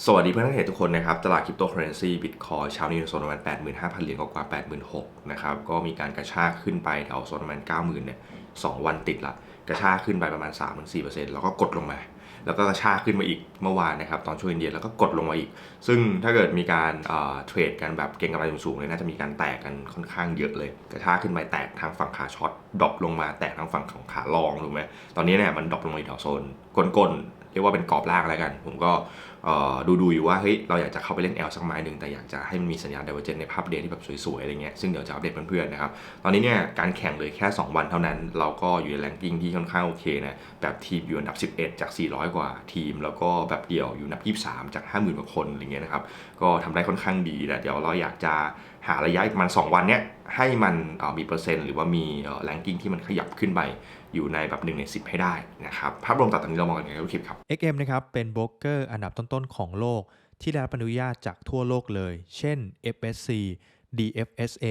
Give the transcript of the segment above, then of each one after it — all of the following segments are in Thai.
สวัสดีเพื่อนนักเทรดทุกคนนะครับ ตลาดคริปโตเคอเรนซีบิตคอยเช้านี้อยู่โซนประมาณ85,000 เหรียญกว่า86,000นะครับ ก็มีการกระชากขึ้นไปแถวโซนประมาณ90,000เนี่ยสองวันติดละ กระชากขึ้นไปประมาณ 3-4%แล้วก็กดลงมา แล้วก็กระชากขึ้นมาอีกเมื่อวานนะครับ ตอนช่วงเย็นแล้วก็กดลงมาอีก ซึ่งถ้าเกิดมีการเทรดกันแบบเก็งกำไรสูงๆเลยน่าจะมีการแตกกันค่อนข้างเยอะเลย กระชากขึ้นไปแตกทางฝั่งขาช็อตดรอปลงมาแตกทางฝั่งของขาลองถูกไหมตอนนี้เนี่ยมันดรอปลงมาอีกแถวโซนก้นๆเรียกว่าเป็นกรอบล่างแล้วกัน ผมก็ ดูดูๆอยู่ว่าเฮ้ยเราอยากจะเข้าไปเล่น L สักไม้หนึ่งแต่อยากจะให้มันมีสัญญาณ divergence ในภาพเดย์ที่แบบสวยๆอะไรเงี้ยซึ่งเดี๋ยวจะอัปเดตเพื่อนๆนะครับตอนนี้เนี่ยการแข่งเลยแค่ 2 วันเท่านั้น เราก็อยู่ในแรงกิ้งที่ค่อนข้างโอเคนะแบบทีมอยู่อันดับ 11 จาก 400 กว่าทีม แล้วก็แบบเดี่ยวอยู่อันดับ 23 จาก 50,000กว่าคนอะไรเงี้ยนะครับก็ทำได้ค่อนข้างดีแต่เดี๋ยวเราอยากจะหาระยะประมาณ2วันเนี้ยให้มันมีเปอร์เซ็นต์หรือว่ามีแรงกิ้งที่มันขยับขึ้นไป อยู่ในแบบ1ใน10ให้ได้นะครับภาพรวมตัดตรงนี้เรามองกันยังไงครับคลิปครับ XM นะครับเป็นโบรกเกอร์อันดับต้นๆของโลก ที่ได้รับอนุญาตจากทั่วโลกเลย เช่น FSC DFSA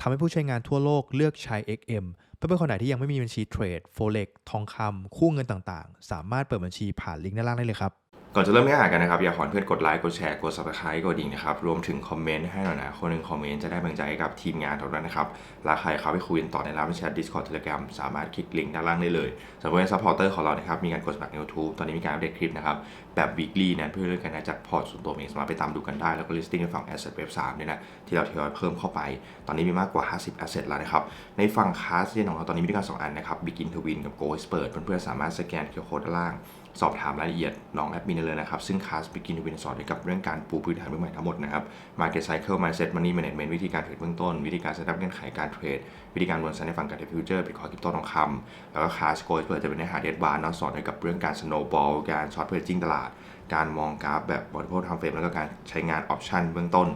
ทำให้ผู้ใช้งานทั่วโลกเลือกใช้ XM เพื่อเป็นคนไหนที่ยังไม่มีบัญชีเทรด Forex ทองคำคู่เงินต่างๆ สามารถเปิดบัญชีผ่านลิงก์ด้านล่างได้เลยครับ ก่อนจะเริ่มเนื้อหากันนะครับ อยากขอเพื่อนกดไลค์ กดแชร์ กด subscribe กดดิ่งนะครับ รวมถึงคอมเมนต์ให้หน่อยนะ คนหนึ่งคอมเมนต์จะได้กำลังใจให้กับทีมงานของเรานะครับแล้วใครเข้าไปคุยกันต่อในร้านแชท Discord Telegram สามารถคลิกลิงก์ด้านล่างได้เลยสำหรับเพื่อนซัพพอร์เตอร์ของเรานะครับ มีการกดสมัครใน YouTube ตอนนี้มีการอัปเดตคลิปนะครับ แบบ weekly นะเพื่อเรื่องการจัดพอร์ตส่วนตัวเองสามารถไปตามดูกันได้ แล้วก็ listing ในฝั่ง asset web 3เนี่ยนะ ที่เราทยอยเพิ่มเข้าไป ตอนนี้มีมากกว่า 50 asset แล้วนะครับ ในฝั่งคลาสเรียนของเราตอนนี้มีด้วยกันสองอันนะครับ begin to win กับ go expert เพื่อนๆสามารถสแกน QR code ด้านล่าง สอบถามรายละเอียดลองแอดมินเลยนะครับ ซึ่งคลาส Begin to Win สอนเกี่ยวกับเรื่องการปูพื้นฐานเบื้องใหม่ทั้งหมดนะครับ Market Cycle Mindset Money Management วิธีการเทรดเบื้องต้น วิธีการ set up เงื่อนไขการเทรด วิธีการวนสันในฝั่งการเทรดฟิวเจอร์เป็นคอยคริปโตทองคำแล้วก็คลาสโกลเปิดจะเป็นเนื้อหาเดดบาร์นสอนเกี่ยวกับเรื่องการ snowball การช็อตเพรสจิ้งตลาด การมองกราฟแบบบริโภคทางเฟรมแล้วก็การใช้งานออปชันเบื้องต้น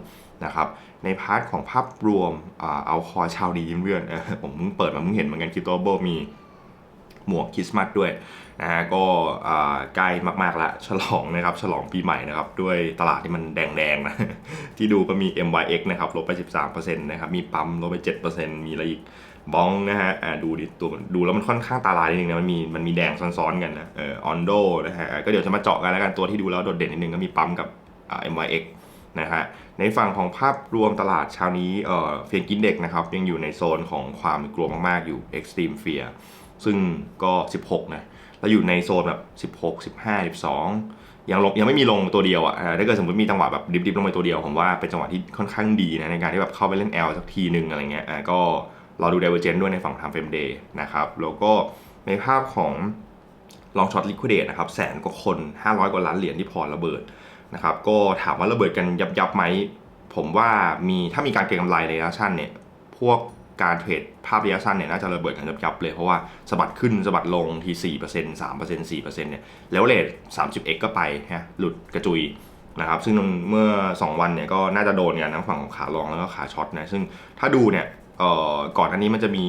นะครับในพาร์ทของภาพรวมเอาคอชาวดียิ้มเพื่อนผมเพิ่งเปิดมาเพิ่งเห็นเหมือนกันคริปโตโบมี หมวกคริสต์มาสด้วยนะฮะก็ใกล้มากๆละฉลองนะครับฉลองปีใหม่นะครับด้วยตลาดที่มันแดงๆนะที่ดูก็มี MYX นะครับลบไป 13%นะครับมีปั๊มลบไป 7%มีอะไรอีกบองนะฮะดูดิตัวดูแล้วมันค่อนข้างตาลายนิดนึงนะมันมีมันมีแดงซ้อนๆกันนะเออออนโดนะฮะก็เดี๋ยวจะมาเจาะกันแล้วกันตัวที่ดูแล้วโดดเด่นนิดนึงก็มีปั๊มกับอ่า MYX นะฮะในฝั่งของภาพรวมตลาดเช้านี้เอ่อเฟียนกินเด็กนะครับยังอยู่ในโซนของความกลัวมากๆอยู่ Extreme Fear ซึ่งก็ 16 นะแล้วอยู่ในโซนแบบ 16 15 12 ยังลงยังไม่มีลงตัวเดียวอะอ่าถ้าเกิดสมมติมีจังหวะแบบดิบๆลงไปตัวเดียวผมว่าเป็นจังหวะที่ค่อนข้างดีนะในการที่แบบเข้าไปเล่น L สักทีหนึ่งอะไรเงี้ยอ่าก็รอดู Divergence ด้วยในฝั่ง Time Frame Day นะครับแล้วก็ในภาพของลองช็อตลิควิดเดตนะครับแสนกว่าคน 500 กว่าล้านเหรียญที่พอระเบิดนะครับก็ถามว่าระเบิดกันยับยับไหมผมว่ามีถ้ามีการเก็งกำไรในระยะสั้นเนี่ยพวก การเทรดภาพระยะสั้นเนี่ยน่าจะระเบิดกันยับๆเลย เพราะว่าสะบัดขึ้นสะบัดลงที4% 3% 4%เนี่ยแล้วเลท 30x ก็ไปฮะหลุดกระจุยนะครับซึ่งเมื่อ 2 วันเนี่ยก็น่าจะโดนกันทั้งฝั่งของขาลองแล้วก็ขาช็อตนะซึ่งถ้าดูเนี่ยเอ่อก่อนอันนี้มันจะมี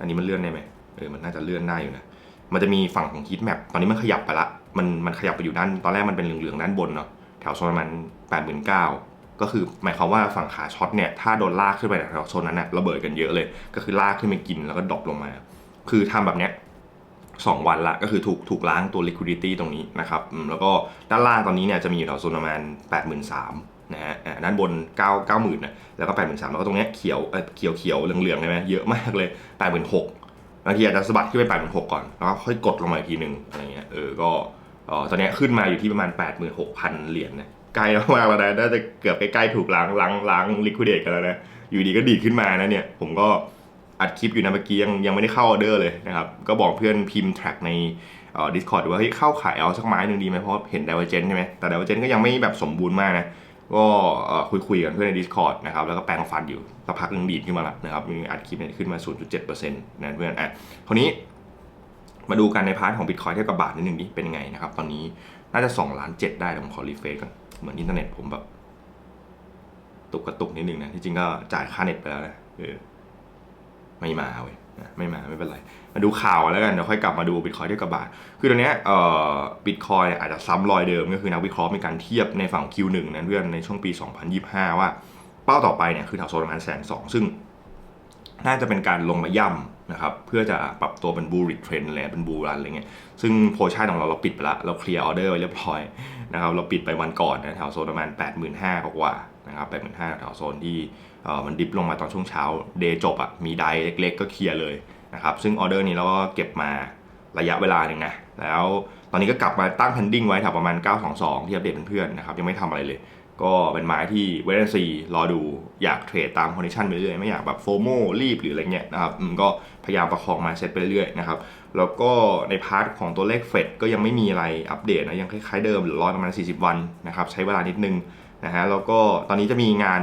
อันนี้มันเลื่อนได้ไหมเออมันน่าจะเลื่อนได้อยู่นะมันจะมีฝั่งของฮิตแมปตอนนี้มันขยับไปละมันมันขยับไปอยู่ด้านตอนแรกมันเป็นเหลืองๆด้านบนเนาะแถวโซนประมาณแปดหมื่นเก้า ก็คือหมายความว่าฝั่งขาช็อตเนี่ยถ้าโดนลากขึ้นไปแถวโซนนั้นเนี่ยระเบิดกันเยอะเลย ก็คือลากขึ้นไปกินแล้วก็ดรอปลงมา คือทำแบบเนี้ยสองวันละก็คือถูกถูกล้างตัว liquidity ตรงนี้นะครับแล้วก็ด้านล่างตอนนี้เนี่ยจะมีอยู่แถวโซนประมาณแปดหมื่นสามนะฮะด้านบนเก้าเก้าหมื่นนะแล้วก็แปดหมื่นสามแล้วก็ตรงเนี้ยเขียวเออเขียวเขียวเหลืองๆใช่ไหมเยอะมากเลยแปดหมื่นหกบางทีอาจจะสะบัดขึ้นไปแปดหมื่นหกก่อนแล้วก็ค่อยกดลงมาอีกทีหนึ่งอะไรเงี้ยเออก็ตอนนี้ขึ้นมาอยู่ที่ประมาณแปดหมื่นหกพันเหรียญนะ กล้มากแล้วนะน่าจะเกือบใกล้ๆถูกล้างล้างล้างลิควิดเดตกันแล้วนะอยู่ดีก็ดีขึ้นมานะเนี่ย ผมก็อัดคลิปอยู่นะเมื่อกี้ยังยังไม่ได้เข้าออเดอร์เลยนะครับ ก็บอกเพื่อนพิมพ์แทร็กในเอ่อ Discord ดูว่าเฮ้ยเข้าขายเอาสักไม้หนึ่งดีไหมเพราะเห็น Divergent ใช่ไหมแต่ Divergent ก็ยังไม่แบบสมบูรณ์มากนะก็คุยคุยๆกันเพื่อนใน Discord นะครับแล้วก็แปลงฟันอยู่สักพักหนึงดีดขึ้นมาแล้วนะครับมีอัดคลิปเนี่ยขึ้นมา 0.7%นะเพื่อนอะคราวนี้มาดูกันในพาร์ทของ Bitcoin เทียบกับบาทนิดนึงดิเป็นยังไงนะครับ ตอนนี้น่าจะ 2 ล้าน 7 ได้ผมขอรีเฟรชก่อน เหมือนอินเทอร์เน็ตผมแบบ ตุกกระตุกนิดนึงนะที่จริงก็จ่ายค่าเน็ตไปแล้วนะเออไม่มาเว้ยนะไม่มาไม่เป็นไร มาดูข่าวแล้วกันเดี๋ยวค่อยกลับมาดู Bitcoin เทียบกับบาท คือตอนนี้เอ่อ Bitcoin อาจจะซ้ำรอยเดิมก็คือนักวิเคราะห์มีการเทียบในฝั่ง Q1 นะเพื่อนในช่วงปี 2025 ว่าเป้าต่อไปเนี่ยคือแถวโซนประมาณแสนสองซึ่งน่าจะเป็นการลงมาย่ นะครับเพื่อจะปรับตัวเป็นบูริ t เทรนอะไรเป็นบูรันอะไรเงี้ยซึ่งโพชั่นของเราเราปิดไปละเราเคลียร์ออเดอร์ไว้เรียบร้อยนะครับเราปิดไปวันก่อนนะแถวโซนประมาณ 8 5 0 0 0กว่านะครับ8 5 0 0 0แถวโซนที่มันดิฟลงมาตอนช่วงเช้าเดย์จบอะ่ะมีไดเล็กๆ ก็เคลียร์เลยนะครับซึ่งออเดอร์นี้เราก็เก็บมาระยะเวลาหนึ่งนะแล้วตอนนี้ก็กลับมาตั้ง pending ไว้แถวประมาณ 922 ที่อัปเดตเพื่อนๆนะครับยังไม่ทำอะไรเลย ก็เป็นไม้ที่เวทซีรอดูอยากเทรดตามคอนดิชันไปเรื่อยไม่อยากแบบโฟโมรีบหรืออะไรเงี้ยนะครับก็พยายามประคองมาเซตไปเรื่อยนะครับแล้วก็ในพาร์ทของตัวเลขเฟดก็ยังไม่มีอะไรอัปเดตนะยังคล้ายๆเดิมหรือรอประมาณ 40 วันนะครับใช้เวลานิดนึงนะฮะแล้วก็ตอนนี้จะมีงาน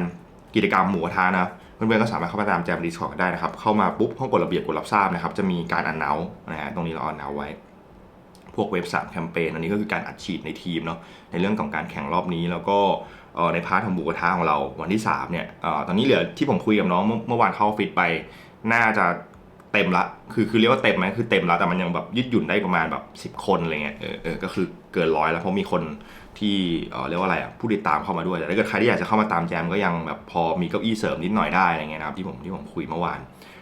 กิจกรรมหมูกระทะนะเพื่อนๆก็สามารถเข้ามาตามแจมดีสคอร์ได้นะครับเข้ามาปุ๊บห้องกฎระเบียบกดรับทราบนะครับจะมีการอันเนานะฮะตรงนี้เราอันเนาไว้พวกเว็บ3แคมเปญอันนี้ก็คือการอัดฉีดในทีมเนาะในเรื่องของการแข่งรอบนี้แล้วก็ ในพาร์ทของบุกระทะของเราวันที่3เนี่ยออตอนนี้เหลือที่ผมคุยกับน้องเมื่อวานเข้าฟิตไป น่าจะเต็มละ คือคือเรียกว่าเต็มไหมคือเต็มแล้วแต่มันยังแบบยืดหยุ่นได้ประมาณแบบ 10 คนอะไรเงี้ยเออเออก็คือเกินร้อยแล้วเพราะมีคนที่เอ่อเรียกว่าอะไรอะผู้ติดตามเข้ามาด้วยแต่ถ้าเกิดใครที่อยากจะเข้ามาตามแจมก็ยังแบบพอมีเก้าอี้เสริมนิดหน่อยได้อะไรเงี้ยนะครับที่ผมที่ผมคุยเมื่อวาน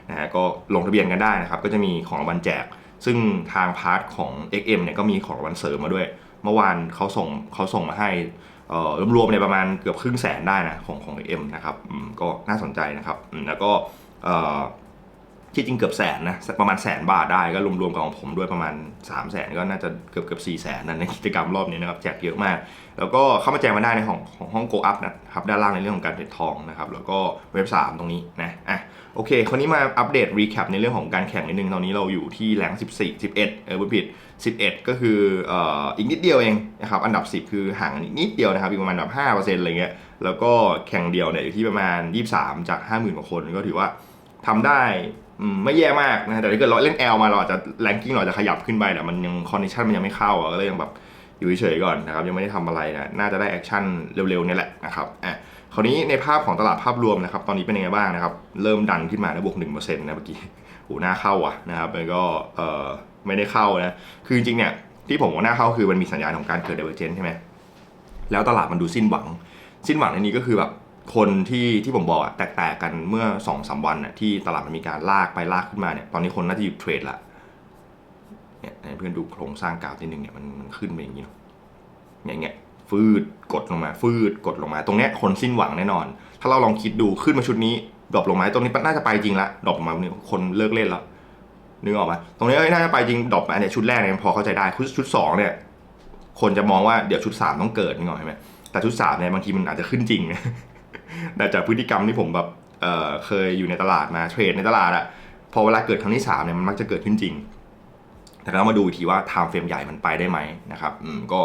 นะฮะก็ลงทะเบียนกันได้นะครับก็จะมีของรางวัลแจก ซึ่งทางพาร์ทของ XM เนี่ยก็มีของรางวัลเสริมมาด้วย เมื่อวานเขาส่งเขาส่งมาให้ รวมๆในประมาณเกือบครึ่งแสนได้นะของของเอ็มนะครับอืมก็น่าสนใจนะครับอืมแล้วก็เอ่อที่จริงเกือบแสนนะประมาณแสนบาทได้ก็รวมๆกับของผมด้วยประมาณ 3 0 0แสนก็น่าจะเกือบเกือบสี่แสนนั่นในกิจกรรมรอบนี้นะครับแจกเยอะมาก แล้วก็เข้ามาแจกมาได้ในของของห้องโกอัพนะ ครับด้านล่างในเรื่องของการเทรดทองนะครับแล้วก็เว็บ 3 ตรงนี้นะอะโอเคคราวนี้มาอัปเดตรีแคปในเรื่องของการแข่งนิดนึงตอนนี้เราอยู่ที่แรง14 11เออผิด 11 ก็คืออ,อีกนิดเดียวเองนะครับอันดับ 10 คือห่างนอีกนิดเดียวนะครับอีกประมาณแบบ5%อะไรเงี้ยแล้วก็แข่งเดียวเนี่ยอยู่ที่ประมาณ 23 จาก 50,000กว่าคนก็ถือว่าทำได้ไม่แย่มากนะแต่ถ้าเกิดเราเล่น L มาเราอาจจะแรงกิ้งเราอาจจะขยับขึ้นไปแต่มันยังคอนดิชันมันยังไม่เข้าก็เลยยังแบบ อยู่เฉยๆก่อนนะครับยังไม่ได้ทำอะไรนะน่าจะได้แอคชั่นเร็วๆนี่แหละนะครับอะคราวนี้ในภาพของตลาดภาพรวมนะครับตอนนี้เป็นยังไงบ้างนะครับเริ่มดันขึ้นมานะบวกหนึ่งเปอร์เซ็นต์นะเมื่อกี้โอ้หน้าเข้าอะนะครับแล้วก็เอ่อไม่ได้เข้านะคือจริงๆเนี่ยที่ผมว่าหน้าเข้าคือมันมีสัญญาณของการเกิดเดเวอร์เจนใช่ไหมแล้วตลาดมันดูสิ้นหวัง สิ้นหวังในนี้ก็คือแบบคนที่ที่ผมบอกแตกๆกันเมื่อ2อสวันอะที่ตลาดมันมีการลากไปลากขึ้นมาเนี่ยตอนนี้คนน่าจะหยุดเทรดละ ให้เพื่อนดูโครงสร้างกราฟนิดนึงเนี่ยมันมันขึ้นไปอย่างนี้เนาะอย่างเงี้ยฟืดกดลงมา ฟืดกดลงมา ตรงเนี้ยคนสิ้นหวังแน่นอน ถ้าเราลองคิดดูขึ้นมาชุดนี้ดรอปลงมาตรงนี้น่าจะไปจริงละดรอปลงมาเนี่ยคนเลิกเล่นแล้วนึกออกไหมตรงนี้เอ้ยน่าจะไปจริงดรอปมาเนี่ยชุดแรกเนี่ยพอเข้าใจได้ชุดชุดสองเนี่ยคนจะมองว่าเดี๋ยวชุดสามต้องเกิดนึกออกไหมแต่ชุดสามเนี่ยบางทีมันอาจจะขึ้นจริงนะแต่จากพฤติกรรมที่ผมแบบเเคยอยู่ในตลาดมาเทรดในตลาดอะพอเวลาเกิดครั้งที่สามเนี่ยมันมักจะเกิดขึ้นจริง แต่เรามาดูอีกทีว่าไทม์เฟรมใหญ่มันไปได้ไหมนะครับอืมก็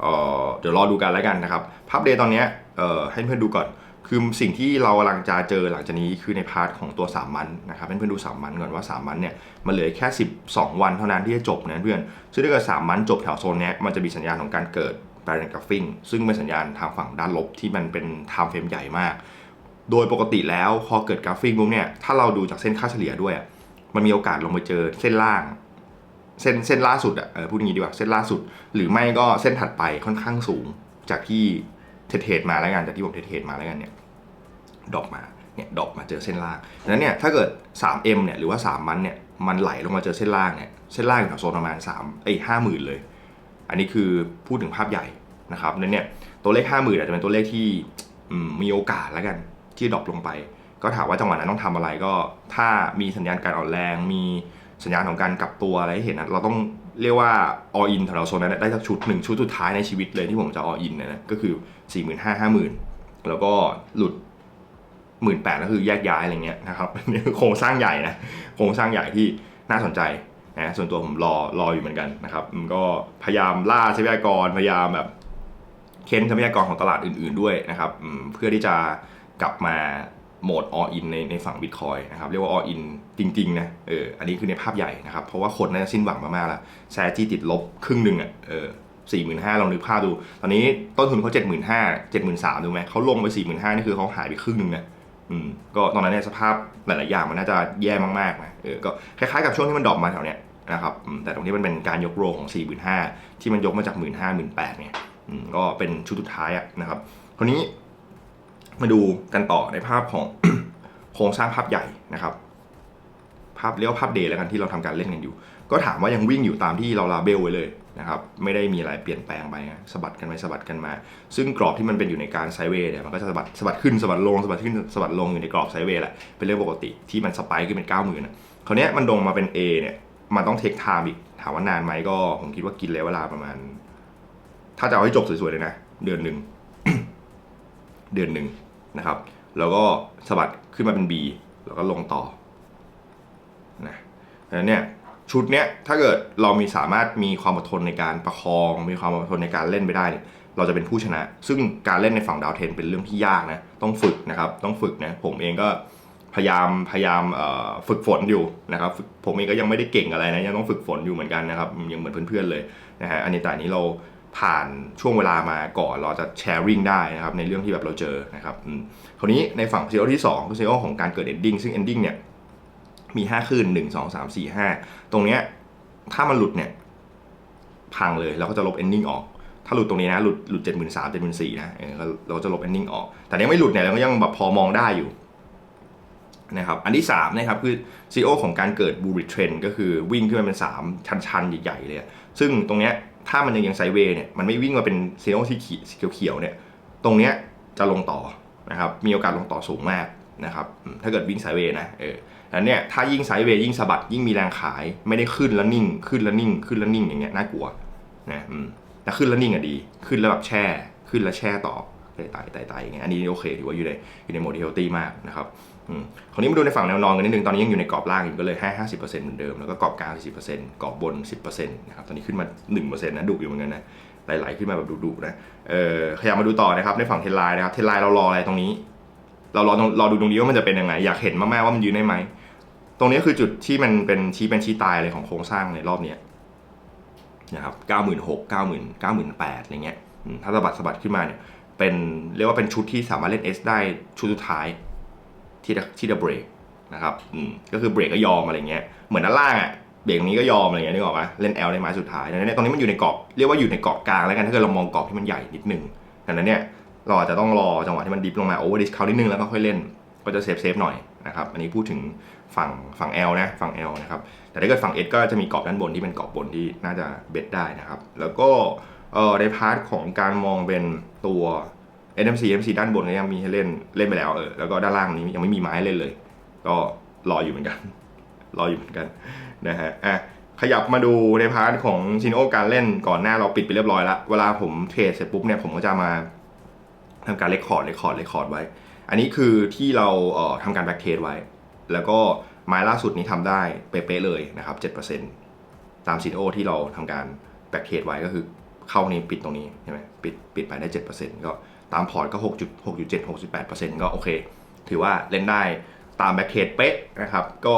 เออเดี๋ยวรอดูกันแล้วกันนะครับภาพเดย์ตอนเนี้ยเออให้เพื่อนดูก่อนคือสิ่งที่เรากำลังจะเจอหลังจากนี้คือในพาร์ทของตัว3มันนะครับให้เพื่อนดู3มันก่อนว่า3มันเนี่ยมันเหลือแค่ 12 วันเท่านั้นที่จะจบนะเพื่อนซึ่งถ้าเกิด3มันจบแถวโซนนี้มันจะมีสัญญาณของการเกิด parent graphing ซึ่งเป็นสัญญาณทางฝั่งด้านลบที่มันเป็น time frame ใหญ่มาก โดยปกติแล้วพอเกิดกราฟิกปุ๊บเนี่ยถ้าเราดูจากเส้นค่าเฉลี่ยด้วยอะมันมีโอกาสลงไปเจอเส้นล่าง เส้นเส้นล่าสุดอะเออพูดอย่างนี้ดีกว่าเส้นล่าสุด หรือไม่ก็เส้นถัดไปค่อนข้างสูง จากที่เทรดมาแล้วกันจากที่ผมเทรดมาแล้วกันเนี่ยดอปมาเนี่ยดอปมาเจอเส้นล่างดังนั้นเนี่ยถ้าเกิด 3M เนี่ยหรือว่า 3 มันเนี่ยมันไหลลงมาเจอเส้นล่างเนี่ยเส้นล่างอยู่แถวโซนประมาณ3ไอ้ห้าหมื่นเลย อันนี้คือพูดถึงภาพใหญ่นะครับดังนั้นเนี่ยตัวเลข5 0,000อาจจะเป็นตัวเลขที่มีโอกาสแล้วกันที่ดรอปลงไป ก็ถามว่าจังหวะนั้นต้องทำอะไรก็ ถ้ามีสัญญาณการอ่อนแรงมี สัญญาณของการกลับตัวอะไรให้เห็นนะเราต้องเรียกว่า all in แถวๆโซนนั้นได้สักชุดหนึ่งชุดสุดท้ายในชีวิตเลยที่ผมจะ all in เนยนะก็คือ 4 5 0 0 0 0 แล้วก็หลุดหมื่นแปดก็คือแยกย้ายอะไรเงี้ยนะครับนี่คือโครงสร้างใหญ่นะโครงสร้างใหญ่ที่น่าสนใจนะส่วนตัวผมรอรออยู่เหมือนกันนะครับอืมก็พยายามล่าทรัพยากรพยายามแบบเค้นทรัพยากรของตลาดอื่น ๆด้วยนะครับเพื่อที่จะกลับมา โหมด all in ในในฝั่ง Bitcoin นะครับ เรียกว่า all in จริง ๆ นะ เออ อันนี้คือในภาพใหญ่นะครับ เพราะว่าคนน่าจะสิ้นหวังมากๆแล้วแซจี้ติดลบครึ่งหนึ่งอะ เออสี่หมื่นห้าลองนึกภาพดู ตอนนี้ต้นทุนเขาเจ็ดหมื่นห้าเจ็ดหมื่นสามดูไหม เขาลงไปสี่หมื่นห้านี่คือเขาหายไปครึ่งหนึ่งนะอืม ก็ตอนนั้นเนี่ยสภาพหลาย ๆ อย่างมันน่าจะแย่มากๆนะ เออ ก็คล้าย ๆ กับช่วงที่มันดรอปมาแถวเนี้ยนะครับ แต่ตรงนี้มันเป็นการยกโรของ4 5 0 0 0ที่มันยกมาจาก 1 5 0 0 0 1 8 0 0เนี่ยอืมก็เป็นชุดสุดท้ายอะนะครับคราวนี้ มาดูกันต่อในภาพของ โครงสร้างภาพใหญ่นะครับ ภาพเรียกว่าภาพเดย์แล้วกันที่เราทำการเล่นกันอยู่ ก็ถามว่ายังวิ่งอยู่ตามที่เราลาเบลไว้เลยนะครับ ไม่ได้มีอะไรเปลี่ยนแปลงไปสะบัดกันไปสะบัดกันมา ซึ่งกรอบที่มันเป็นอยู่ในการไซเวย์เนี่ยมันก็จะสะบัดสะบัดขึ้นสะบัดลงสะบัดขึ้นสะบัดลงอยู่ในกรอบไซเวย์แหละเป็นเรื่องปกติที่มันสไปค์ขึ้นเป็น9 0,000นะคราวนี้มันลงมาเป็น A เนี่ยมันต้องเทคไทม์อีกถามว่านานไหมก็ผมคิดว่ากินเลยเวลาประมาณ ถ้าจะเอาให้จบสวยๆเลยนะเดือนหนึ่งเดือนหนึ่ง นะครับ แล้วก็สะบัดขึ้นมาเป็น B แล้วก็ลงต่อนะดังนั้นเนี่ยชุดเนี้ยถ้าเกิดเรามีสามารถมีความอดทนในการประคอง มีความอดทนในการเล่นไปได้เนี่ยเราจะเป็นผู้ชนะ ซึ่งการเล่นในฝั่งดาวเทนเป็นเรื่องที่ยากนะ ต้องฝึกนะครับ ต้องฝึกนะ ผมเองก็พยายามพยายามฝึกฝนอยู่นะครับ ผมเองก็ยังไม่ได้เก่งอะไรนะ ยังต้องฝึกฝนอยู่เหมือนกันนะครับ ยังเหมือนเพื่อนๆเลยนะฮะ อันนี้แต่นี้เรา ผ่านช่วงเวลามาก่อนเราจะแชร์ริ่งได้นะครับในเรื่องที่แบบเราเจอนะครับคราวนี้ในฝั่งซีโอที่2คือซีโอของการเกิด ending ซึ่ง ending เนี่ยมี 5 คืน 1 2 3 4 5 ตรงเนี้ยถ้ามันหลุดเนี่ยพังเลยเราก็จะลบ ending ออก ถ้าหลุดตรงนี้นะหลุดหลุด7 3 0 0 0 7 4 0 0 0นะเออเราจะลบ ending ออก แต่ยังไม่หลุดเนี่ยเราก็ยังแบบพอมองได้อยู่นะครับอันที่3นะครับคือ CEO ของการเกิด bullish trend ก็คือวิ่งขึ้นมาเป็น 3 ชันๆ ใหญ่ๆ เลย ซึ่งตรงเนี้ย ถ้ามันยังยังไซเวย์เนี่ยมันไม่วิ่งมาเป็นเซลล์สีเขียวๆเนี่ยตรงเนี้ยจะลงต่อนะครับมีโอกาสลงต่อสูงมากนะครับถ้าเกิดวิ่งไซเวย์นะเออแล้วเนี่ยถ้ายิ่งไซเวย์ยิ่งสะบัดยิ่งมีแรงขายไม่ได้ขึ้นแล้วนิ่ง ขึ้นแล้วนิ่ง ขึ้นแล้วนิ่งอย่างเงี้ยน่ากลัวนะแต่ขึ้นแล้วนิ่งอะดี ขึ้นแล้วแบบแช่ ขึ้นแล้วแช่ต่อ ไต่ไต่ไต่ไต่อย่างเงี้ยอันนี้โอเคถือว่าอยู่ในอยู่ในโหมดเฮลตี้มากนะครับอืมคราวนี้มาดูในฝั่งแนวนอนกันนิดนึงตอนนี้ยังอยู่ในกรอบล่างอยู่ก็เลยให้ห้าสิบเปอร์เซ็นต์เหมือนเดิมแล้วก็กรอบกลางสิบเปอร์เซ็นต์กรอบบนสิบเปอร์เซ็นต์นะครับตอนนี้ขึ้นมาหนึ่งเปอร์เซ็นต์นะดุอยู่เหมือนกันนะไหลๆขึ้นมาแบบดุๆนะเออขยับมาดูต่อนะครับในฝั่งเทนไลน์นะครับเทนไลน์เรารออะไรตรงนี้ เรารอรอดูตรงนี้ว่ามันจะเป็นยังไงอยากเห็นมากๆว่ามันยืนได้ไหมตรงนี้คือจุดที่มันเป็นชี้เป็นชี้ตายเลยของโครงสร้างในรอบนี้นะครับเก้าหมื่นหกเก้าหมื่นเก้าหมื่นแปดอะไรเงี้ยถ้าสะบัดสะบัดขึ้นมาเนี่ย เป็นเรียกว่าเป็นชุดที่สามารถเล่น S ได้ชุดสุดท้ายที่ที่จะเบรกนะครับอืมก็คือเบรกก็ยอมอะไรเงี้ยเหมือนด้านล่างอะเบรกตรงนี้ก็ยอมอะไรเงี้ยนึกออกปะเล่น L ในไม้สุดท้ายดังนั้นเนี่ยตรงนี้มันอยู่ในกรอบเรียกว่าอยู่ในกรอบกลางแล้วกันถ้าเกิดเรามองกรอบที่มันใหญ่นิดนึงดังนั้นเนี่ยเราอาจจะต้องรอจังหวะที่มันดิฟลงมาโอเวอร์ดิสคาวนิดนึงแล้วก็ค่อยเล่นก็จะเซฟเซฟหน่อยนะครับอันนี้พูดถึงฝั่งฝั่ง L นะฝั่ง L นะครับแต่ถ้าเกิดฝั่ง S ก็จะมีกรอบด้านบนที่เป็นกรอบบนที่น่าจะเบ็ดได้นะครับ แล้วก็ เออในพาร์ทของการมองเป็นตัว NMC MC ด้านบนก็ยังมีให้เล่นเล่นไปแล้วเออแล้วก็ด้านล่างนี้ยังไม่มีไม้เล่นเลย ก็รออยู่เหมือนกัน รออยู่เหมือนกันนะฮะอะขยับมาดูในพาร์ทของชินโอการเล่นก่อนหน้าเราปิดไปเรียบร้อยแล้วเวลาผมเทรดเสร็จปุ๊บเนี่ยผมก็จะมาทำการเลคคอร์ดเลคคอร์ดเลคคอร์ดไว้ อันนี้คือที่เราเอ่อทำการแบ็กเทสไว้ แล้วก็ไม้ล่าสุดนี้ทำได้เป๊ะๆเลยนะครับ7%ตามชินโอที่เราทำการแบ็กเทสไว้ก็คือ เข้านี้ปิดตรงนี้ใช่ไหมปิดปิดไปได้ 7%ก็ตามพอร์ตก็ 6.6.7 6.8%ก็โอเค ถือว่าเล่นได้ตามแบ็กเทสเป๊ะนะครับ ก็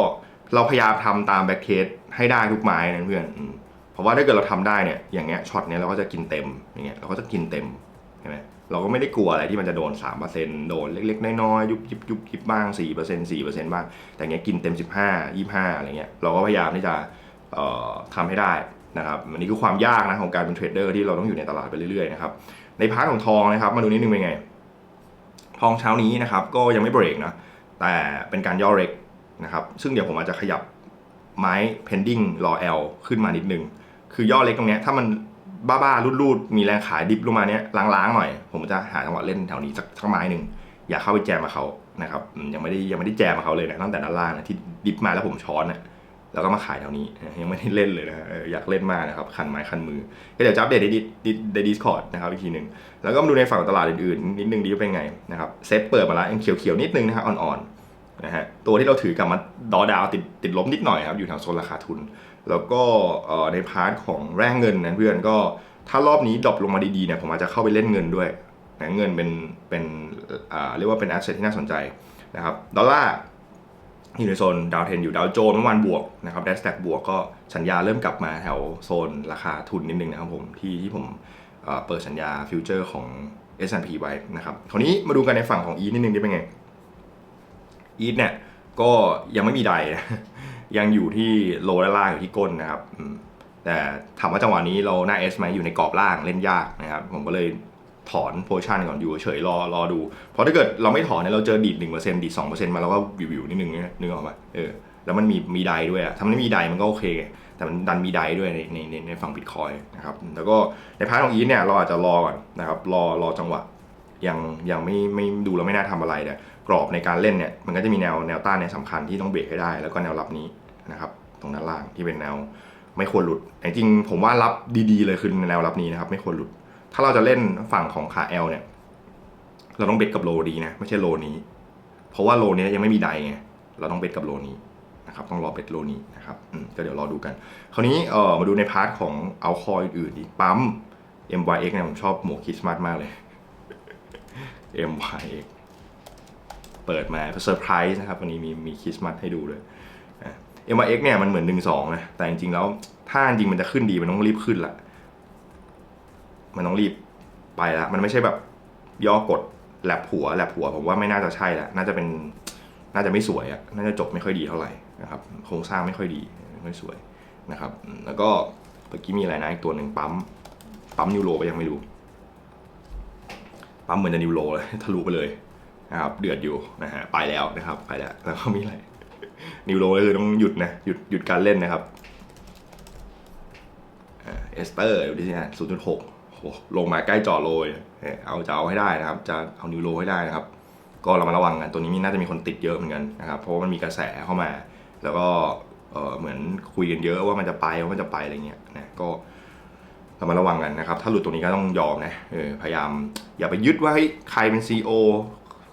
เราพยายามทำตามแบ็กเทสให้ได้ทุกไม้นะเพื่อนเพราะว่าถ้าเกิดเราทำได้เนี่ยอย่างเงี้ยช็อตเนี้ยเราก็จะกินเต็มอย่างเงี้ยเราก็จะกินเต็มใช่ไหมเราก็ไม่ได้กลัวอะไรที่มันจะโดน 3%โดนเล็กๆ น้อยๆ ยุบยิบยุบยิบบ้าง 4% 4%บ้าง แต่เงี้ยกินเต็ม 15 25 อะไรเงี้ย เราก็พยายามที่จะทำให้ได้ นะครับอันนี้คือความยากนะของการเป็นเทรดเดอร์ที่เราต้องอยู่ในตลาดไปเรื่อยๆนะครับในพาร์ทของทองนะครับมาดูนิดนึงเป็นไง ทองเช้านี้นะครับก็ยังไม่เบรกนะแต่เป็นการย่อเร็กนะครับซึ่งเดี๋ยวผมอาจจะขยับไม้ pending รอ L ขึ้นมานิดนึง คือย่อเล็กตรงนี้ถ้ามันบ้าๆรูดๆ มีแรงขายดิฟลงมาเนี้ยล้างๆหน่อย ผมจะหาจังหวะเล่นแถวนี้สักสักไม้หนึ่งอย่าเข้าไปแจมมาเขานะครับยังไม่ได้ยังไม่ได้แจมมาเขาเลยนะตั้งแต่ด้านล่างนะที่ดิฟมาแล้วผมช้อนนะ แล้วก็มาขายแถวนี้ยังไม่ได้เล่นเลยนะอยากเล่นมากนะครับคันไม้คันมือ ก็เดี๋ยวจะอัปเดตในดิสคอร์ดนะครับอีกทีหนึ่งแล้วก็มาดูในฝั่งตลาดอื่นๆนิดนึงดีว่าเป็นไงนะครับเซ็ตเปิดมาแล้วยังเขียวๆนิดนึงนะครับอ่อนๆนะฮะตัวที่เราถือกลับมาดอดาวติดติดลบนิดหน่อยครับอยู่แถวโซนราคาทุน แล้วก็ในพาร์ทของแร่เงินนะเพื่อนก็ถ้ารอบนี้ดรอปลงมาดีๆเนี่ยผมอาจจะเข้าไปเล่นเงินด้วยนะเงินเป็นเป็นเรียกว่าเป็นแอสเซทที่น่าสนใจนะครับดอลลาร์ อยู่ในโซนดาวเทนอยู่ดาวโจนเมื่อวานบวกนะครับดัชแท็กบวกก็สัญญาเริ่มกลับมาแถวโซนราคาทุนนิดนึงนะครับผมที่ที่ผมเปิดสัญญาฟิวเจอร์ของ S&P ไว้นะครับคราวนี้มาดูกันในฝั่งของ E นิดนึงได้เป็นไง E เนี่ยก็ยังไม่มีใด ยังอยู่ที่โลด้านล่างอยู่ที่ก้นนะครับแต่ถามว่าจังหวะนี้เราหน้า S ไหมอยู่ในกรอบล่างเล่นยากนะครับ ผมก็เลย ถอนโพชันก่อนอยู่เฉยรอรอดู เพราะถ้าเกิดเราไม่ถอนเนี่ยเราเจอดีด1%ดีด2%มาแล้วก็วิวๆนิดนึงนะนึกออกไหมเออแล้วมันมีมีไดด้วยอะถ้ามันไม่มีไดมันก็โอเค แต่มันดันมีไดด้วยในในในในฝั่งบิตคอยนะครับแล้วก็ในพาร์ทของอีทเนี่ยเราอาจจะรอก่อนนะครับรอรอจังหวะยังยังไม่ไม่ดูแล้วไม่น่าทำอะไรเนี่ยกรอบในการเล่นเนี่ยมันก็จะมีแนวแนวต้านในยสำคัญที่ต้องเบรกให้ได้ แล้วก็แนวรับนี้นะครับตรงด้านล่างที่เป็นแนวไม่ควรหลุดแต่จริงผมว่ารับดีๆเลยคือแนวรับนี้นะครับไม่ควรหลุด ถ้าเราจะเล่นฝั่งของขา L เนี่ย เราต้องเบรกกับโลดีนะ ไม่ใช่โลนี้ เพราะว่าโลนี้ยังไม่มีไดไง เราต้องเบรกกับโลนี้นะครับ ต้องรอเบรกโลนี้นะครับอืมก็เดี๋ยวรอดูกัน คราวนี้เออมาดูในพาร์ทของเอาคอยอื่นดีปั๊ม MYX เนี่ยผมชอบหมวกคริสต์มาสมากเลย MYX เปิดมาเซอร์ไพรส์นะครับวันนี้มีมีคริสต์มาสให้ดูเลย MYX เนี่ยมันเหมือนหนึ่งสองนะแต่จริงๆแล้วถ้าจริงมันจะขึ้นดีมันต้องรีบขึ้นละ มันต้องรีบไปละมันไม่ใช่แบบย่อกดแลบหัวแลบหัวผมว่าไม่น่าจะใช่ละน่าจะเป็นน่าจะไม่สวยอะน่าจะจบไม่ค่อยดีเท่าไหร่นะครับโครงสร้างไม่ค่อยดีไม่ค่อยสวยนะครับ แล้วก็เมื่อกี้มีอะไรนะอีกตัวหนึ่งปั๊มปั๊มนิวโรก็ยังไม่รู้ปั๊มเหมือนจะนิวโรเลยทะลุไปเลยนะครับเดือดอยู่นะฮะไปแล้วนะครับไปแล้วแล้วก็มีอะไรนิวโรก็คือต้องหยุดนะหยุดหยุดการเล่นนะครับเอสเตอร์ดูดิฮะศูนย์จุดหก ลงมาใกล้จอโรยเอาจะเอาให้ได้นะครับ จะเอานิวโรให้ได้นะครับ ก็เรามาระวังกันตัวนี้มีน่าจะมีคนติดเยอะเหมือนกันนะครับเพราะว่ามันมีกระแสเข้ามา แล้วก็เหมือนคุยกันเยอะว่ามันจะไปว่ามันจะไปอะไรเงี้ยนะก็เรามาระวังกันนะครับ ถ้าหลุดตรงนี้ก็ต้องยอมนะเออพยายามอย่าไปยึดว่าเฮ้ใครเป็น CEO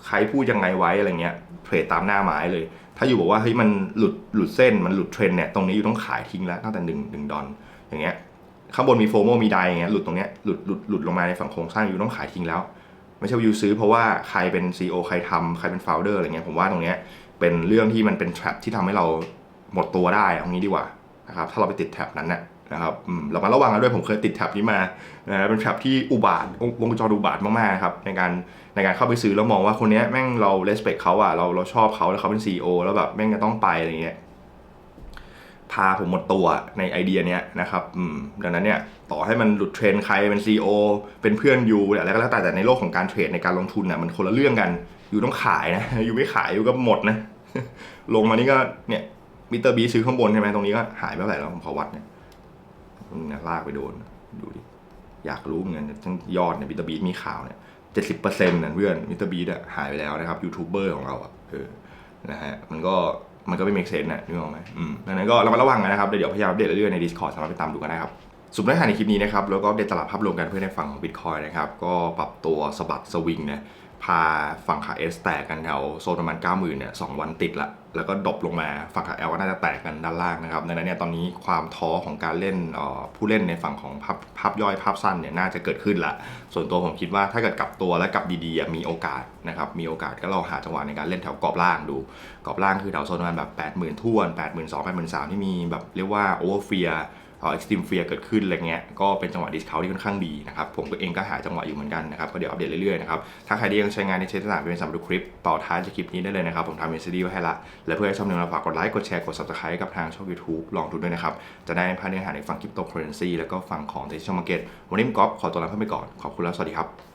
ใครพูดยังไงไว้อะไรเงี้ยเทรดตามหน้าหมายเลย ถ้าอยู่บอกว่าเฮ้ยมันหลุดหลุดเส้นมันหลุดเทรนเนี่ยตรงนี้อยู่ต้องขายทิ้งแล้วตั้งแต่หนึ่งหนึ่งดอลอย่างเงี้ย ข้างบนมีโฟโมมีไดอย่างเงี้ยหลุดตรงเนี้ยหลุดหลุดหลุดลงมาในฝั่งโครงสร้างอยู่ต้องขายทิ้งแล้ว ไม่ใช่ว่าอยู่ซื้อเพราะว่าใครเป็น CEO ใครทำใครเป็น founder อะไรเงี้ยผมว่าตรงเนี้ยเป็นเรื่องที่มันเป็น trap ที่ทำให้เราหมดตัวได้เอางี้ดีกว่านะครับถ้าเราไปติดแท็บนั้นน่ะนะครับอืมเรามาระวังกันด้วยผมเคยติดแท็บนี้มานะเป็นแท็บที่อุบาทวงจรอุบาทมากๆครับในการในการเข้าไปซื้อแล้วมองว่าคนเนี้ยแม่งเรา respect เขาอะเราเราชอบเขาแล้วเขาเป็น CEO แล้วแบบแม่งจะต้องไปอะไรเงี้ย พาผมหมดตัวในไอเดียเนี้ยนะครับดังนั้นเนี่ยต่อให้มันหลุดเทรนด์ใครเป็น CEO เป็นเพื่อนยูอะไรก็แล้วแต่แต่ในโลกของการเทรดในการลงทุนน่ะมันคนละเรื่องกันอยู่ต้องขายนะอยู่ไม่ขายอยู่ก็หมดนะลงมานี่ก็เนี่ยมิเตอร์บีซื้อข้างบนใช่ไหมตรงนี้ก็หายไปเท่าไหร่แล้วผมขอวัดเนี่ยเนี่ยลากไปโดนดูดิอยากรู้เหมือนทั้งยอดเนี่ยมิเตอร์บีมีข่าวเนี่ยเจ็ดสิบเปอร์เซ็นต์นะเพื่อนมิเตอร์บีอะหายไปแล้วนะครับยูทูบเบอร์ของเราอะเออนะฮะมันก็ มันก็ไม่ make sense นะนึกออกไหมอืมดังนั้นก็เรามาระวังกันนะครับ เดี๋ยวพยายามอัปเดตเรื่อยๆใน Discord สามารถไปตามดูกันได้ครับสุดท้ายในคลิปนี้นะครับแล้วก็เดตตลาดภาพรวมกันเพื่อในฝั่งของ Bitcoin นะครับก็ปรับตัวสะบัดสวิงนะ พาฝั่งขา S แตกกันแถวโซนประมาณ 90,000เนี่ยสองวันติดละ แล้วก็ดรอปลงมาฝั่งขา L ก็น่าจะแตกกันด้านล่างนะครับดังนั้นเนี่ยตอนนี้ความท้อของการเล่นผู้เล่นในฝั่งของภาพภาพย่อยภาพสั้นเนี่ยน่าจะเกิดขึ้นละ ส่วนตัวผมคิดว่าถ้าเกิดกลับตัวและกลับดีๆมีโอกาสนะครับมีโอกาสก็เราหาจังหวะในการเล่นแถวกรอบล่างดูกรอบล่างคือแถวโซนประมาณแบบ 80,000ท่วน 82,000 83,000ที่มีแบบเรียกว่าโอเวอร์เฟีย เอ่อ extreme fear เกิดขึ้นอะไรเงี้ยก็เป็นจังหวะดิสคาวที่ค่อนข้างดีนะครับผมก็เองก็หาจังหวะอยู่เหมือนกันนะครับก็เดี๋ยวอัปเดตเรื่อยๆนะครับถ้าใครที่ยังใช้งานในเชนต่างๆเป็นสำหรับดูคลิปต่อท้ายจากคลิปนี้ได้เลยนะครับผมทำเป็นซีรีส์ไว้ให้ละและเพื่อให้ชอบเนื้อฝากกดไลค์กดแชร์กด subscribe กับทางช่อง YouTube ลองดูด้วยนะครับจะได้ไม่พลาดเนื้อหาในฝั่งคริปโตเคอเรนซีแล้วก็ฝั่งของ digital market วันนี้ผมก๊อฟขอตัวลาเพื่อนไปก่อนขอบคุณแล้วสวัสดีครับ